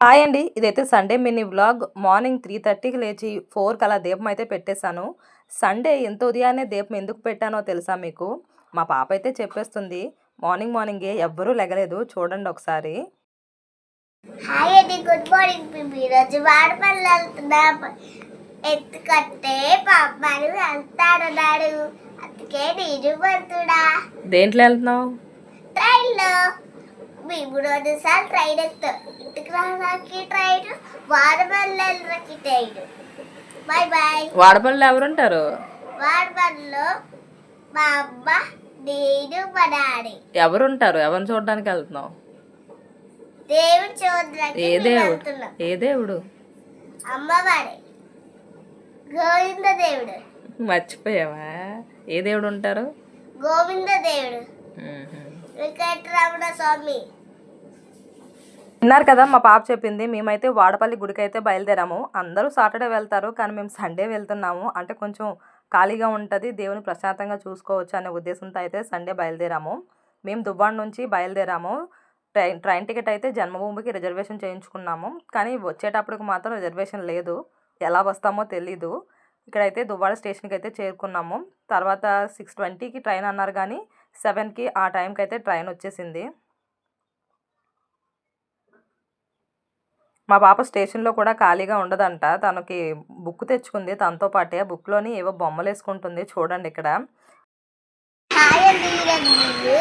Hi అండి. ఇదైతే Sunday mini vlog. Morning three థర్టీకి లేచి ఫోర్కి అలా దీపం అయితే పెట్టేశాను. సండే ఎంత ఉదయాన్నే దీపం ఎందుకు పెట్టానో తెలుసా మీకు? మా పాప అయితే చెప్పేస్తుంది. మార్నింగ్ మార్నింగే ఎవ్వరూ లెగలేదు. చూడండి ఒకసారి. హాయ్ అండి. గుడ్ మార్నింగ్ పిపి ఈరోజు వాడపల్లి వెళ్తున్నా. పమ్మను అందుకే నేను వెళ్తున్నా దేంట్లో వెళ్తున్నావు? ట్రైన్లో. మేము రెండు సార్లు ట్రైన్ ఎక్కుతాం ఇంటికి రావడానికి ట్రైన్ వాడపల్లి వెళ్ళడానికి ట్రైన్ బాయ్ బాయ్ వాడపల్లి ఎవరుంటారు వాడపల్లిలో మా అమ్మ నేను మా డాడీ ఎవరుంటారు ఎవరిని చూడడానికి వెళ్తున్నావు దేవుడు చూడడానికి ఏ దేవుడు ఏ దేవుడు అమ్మవాడే గోవింద దేవుడు మర్చిపోయావా ఏ దేవుడు ఉంటారు గోవింద దేవుడు వెంకటరమణ స్వామి విన్నారు కదా మా పాప చెప్పింది మేమైతే వాడపల్లి గుడికి అయితే బయలుదేరాము. అందరూ సాటర్డే వెళ్తారు కానీ మేము సండే వెళ్తున్నాము. అంటే కొంచెం ఖాళీగా ఉంటుంది దేవుని ప్రశాంతంగా చూసుకోవచ్చు అనే ఉద్దేశంతో అయితే సండే బయలుదేరాము. మేము దువ్వాడ నుంచి బయలుదేరాము. ట్రైన్ ట్రైన్ టికెట్ అయితే జన్మభూమికి రిజర్వేషన్ చేయించుకున్నాము. కానీ వచ్చేటప్పటికి మాత్రం రిజర్వేషన్ లేదు. ఎలా వస్తామో తెలీదు. ఇక్కడైతే దువ్వాడ స్టేషన్కి అయితే చేరుకున్నాము. తర్వాత సిక్స్ ట్వంటీకి ట్రైన్ అన్నారు కానీ సెవెన్కి ఆ టైంకి అయితే ట్రైన్ వచ్చేసింది. మా పాప స్టేషన్లో కూడా ఖాళీగా ఉండదంట. తనకి బుక్ తెచ్చుకుంది. తనతో పాటే ఆ బుక్లోని ఏవో బొమ్మలు వేసుకుంటుంది చూడండి ఇక్కడ. హాయ్ అండి ఈరోజు మీరు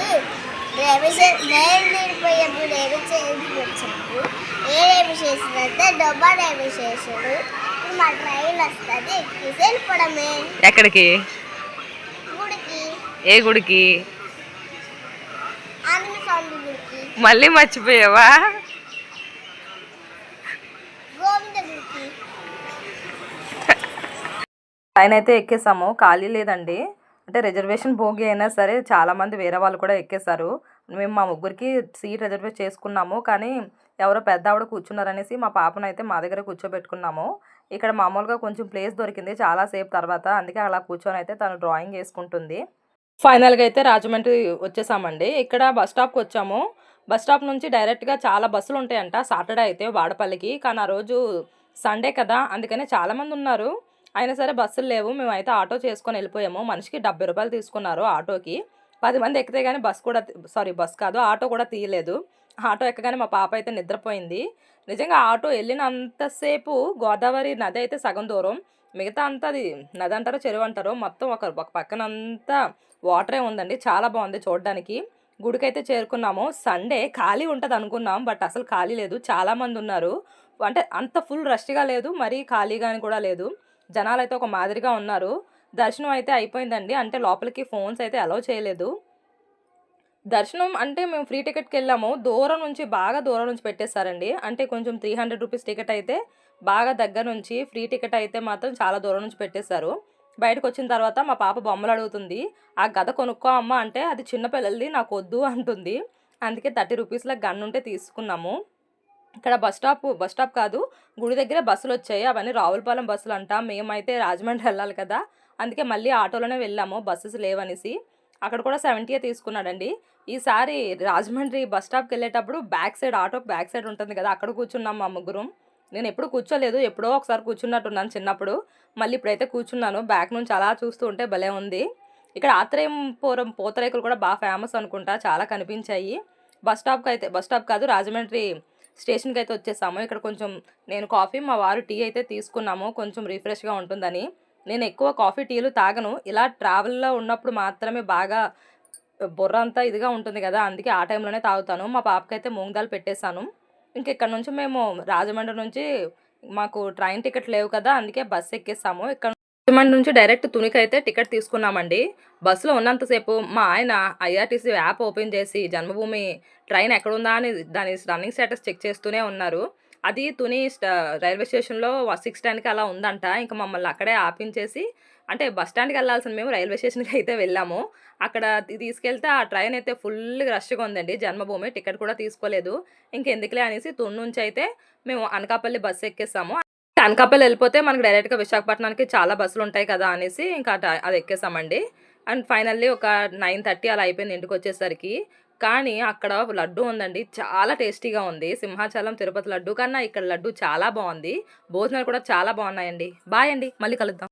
రైల్వే స్టేషన్ రైలు నిలిపోయేప్పుడు రైల్వే స్టేషన్కి వచ్చాము ఏ రైల్వే స్టేషన్ అంటే డొబ్బా రైల్వే స్టేషన్ ఇప్పుడు మా ట్రైన్ వస్తుంది ఎక్కేసి వెళ్ళిపోవడమే ఎక్కడికి గుడికి ఏ గుడికి ఆంజనేయ స్వామి గుడికి మళ్ళీ మర్చిపోయావా గోవింద గుడికి పైన అయితే ఎక్కేసాము. ఖాళీ లేదండి. అంటే రిజర్వేషన్ భోగి అయినా సరే చాలామంది వేరే వాళ్ళు కూడా ఎక్కేశారు. మేము మా ముగ్గురికి సీట్ రిజర్వేట్ చేసుకున్నాము. కానీ ఎవరో పెద్ద ఆవిడ కూర్చున్నారనేసి మా పాపను అయితే మా దగ్గర కూర్చోబెట్టుకున్నాము. ఇక్కడ మామూలుగా కొంచెం ప్లేస్ దొరికింది చాలాసేపు తర్వాత. అందుకే అలా కూర్చొని అయితే తను డ్రాయింగ్ వేసుకుంటుంది. ఫైనల్గా అయితే రాజమండ్రి వచ్చేసామండి. ఇక్కడ బస్ స్టాప్కి వచ్చాము. బస్ స్టాప్ నుంచి డైరెక్ట్గా చాలా బస్సులు ఉంటాయంట. సాటర్డే అయితే వాడపల్లికి. కానీ ఆ రోజు సండే కదా అందుకనే చాలామంది ఉన్నారు. అయినా సరే బస్సులు లేవు. మేమైతే ఆటో చేసుకొని వెళ్ళిపోయాము. మనిషికి డెబ్బై రూపాయలు తీసుకున్నారు ఆటోకి. పది మంది ఎక్కితే కానీ బస్ కూడా సారీ బస్ కాదు ఆటో కూడా తీయలేదు. ఆటో ఎక్కగానే మా పాప అయితే నిద్రపోయింది. నిజంగా ఆటో వెళ్ళినంతసేపు గోదావరి నది అయితే సగం దూరం. మిగతా అంతా అది నది అంటారో చెరువు అంటారో మొత్తం ఒక ఒక పక్కన అంతా వాటరే ఉందండి. చాలా బాగుంది చూడడానికి. గుడికైతే చేరుకున్నాము. సండే ఖాళీ ఉంటుంది అనుకున్నాం బట్ అసలు ఖాళీ లేదు. చాలామంది ఉన్నారు. అంటే అంత ఫుల్ రష్గా లేదు మరీ ఖాళీగా కూడా లేదు. జనాలు అయితే ఒక మాదిరిగా ఉన్నారు. దర్శనం అయితే అయిపోయిందండి. అంటే లోపలికి ఫోన్స్ అయితే అలౌ చేయలేదు. దర్శనం అంటే మేము ఫ్రీ టికెట్కి వెళ్ళాము. దూరం నుంచి బాగా దూరం నుంచి పెట్టేశారండి. అంటే కొంచెం త్రీ హండ్రెడ్ రూపీస్ టికెట్ అయితే బాగా దగ్గర నుంచి ఫ్రీ టికెట్ అయితే మాత్రం చాలా దూరం నుంచి పెట్టేశారు. బయటకు వచ్చిన తర్వాత మా పాప బొమ్మలు అడుగుతుంది. ఆ గద కొనుక్కో అమ్మ అంటే అది చిన్నపిల్లలది నాకు వద్దు అంటుంది. అందుకే థర్టీ రూపీస్లో గన్ ఉంటే తీసుకున్నాము. ఇక్కడ బస్ స్టాప్ బస్ స్టాప్ కాదు గుడి దగ్గర బస్సులు వచ్చాయి. అవన్నీ రావులపాలెం బస్సులు అంటాం. మేమైతే రాజమండ్రి వెళ్ళాలి కదా. అందుకే మళ్ళీ ఆటోలోనే వెళ్ళాము. బస్సెస్ లేవనేసి. అక్కడ కూడా సెవెంటీయే తీసుకున్నాడండి. ఈసారి రాజమండ్రి బస్ స్టాప్కి వెళ్ళేటప్పుడు బ్యాక్ సైడ్ ఆటోకి బ్యాక్ సైడ్ ఉంటుంది కదా అక్కడ కూర్చున్నాం మా ముగ్గురం. నేను ఎప్పుడు కూర్చోలేదు. ఎప్పుడో ఒకసారి కూర్చున్నట్టున్నాను చిన్నప్పుడు. మళ్ళీ ఇప్పుడైతే కూర్చున్నాను. బ్యాక్ నుంచి అలా చూస్తూ ఉంటే భలే ఉంది. ఇక్కడ ఆత్రేయపురం పూతరేకులు కూడా బాగా ఫేమస్ అనుకుంటా. చాలా కనిపించాయి. బస్ స్టాప్కి అయితే బస్ స్టాప్ కాదు రాజమండ్రి స్టేషన్కి అయితే వచ్చేసాము. ఇక్కడ కొంచెం నేను కాఫీ మా వారు టీ అయితే తీసుకున్నాము. కొంచెం రిఫ్రెష్గా ఉంటుందని. నేను ఎక్కువ కాఫీ టీలు తాగను. ఇలా ట్రావెల్లో ఉన్నప్పుడు మాత్రమే బాగా బుర్ర అంతా ఇదిగా ఉంటుంది కదా అందుకే ఆ టైంలోనే తాగుతాను. మా పాపకైతే అయితే దాల్ పెట్టేశాను. ఇంక ఇక్కడ నుంచి మేము రాజమండ్రి నుంచి మాకు ట్రైన్ టికెట్ లేవు కదా అందుకే బస్సు ఎక్కేసాము. ఇక్కడ రాజమండ్రి నుంచి డైరెక్ట్ తునికి అయితే టికెట్ తీసుకున్నామండి. బస్సులో ఉన్నంతసేపు మా ఆయన ఐఆర్టీసీ యాప్ ఓపెన్ చేసి జన్మభూమి ట్రైన్ ఎక్కడుందా అని దాని రన్నింగ్ స్టేటస్ చెక్ చేస్తూనే ఉన్నారు. అది తుని రైల్వే స్టేషన్లో సిక్స్ టెన్కి అలా ఉందంట. ఇంకా మమ్మల్ని అక్కడే ఆపించేసి అంటే బస్ స్టాండ్కి వెళ్ళాల్సిన మేము రైల్వే స్టేషన్కి అయితే వెళ్ళాము. అక్కడ తీసుకెళ్తే ఆ ట్రైన్ అయితే ఫుల్ రష్గా ఉందండి. జన్మభూమి టికెట్ కూడా తీసుకోలేదు. ఇంకెందుకులే అనేసి తుని నుంచి అయితే మేము అనకాపల్లి బస్సు ఎక్కేసాము. అనకాపల్లి వెళ్ళిపోతే మనకి డైరెక్ట్గా విశాఖపట్నానికి చాలా బస్సులు ఉంటాయి కదా అనేసి ఇంకా అది ఎక్కేసామండి. అండ్ ఫైనల్లీ ఒక నైన్ థర్టీ అలా అయిపోయింది ఇంటికి వచ్చేసరికి. కానీ అక్కడ లడ్డు ఉందండి. చాలా టేస్టీగా ఉంది. సింహాచలం తిరుపతి లడ్డు కన్నా ఇక్కడ లడ్డు చాలా బాగుంది. భోజనాలు కూడా చాలా బాగున్నాయండి. బాయ్ అండి. మళ్ళీ కలుద్దాం.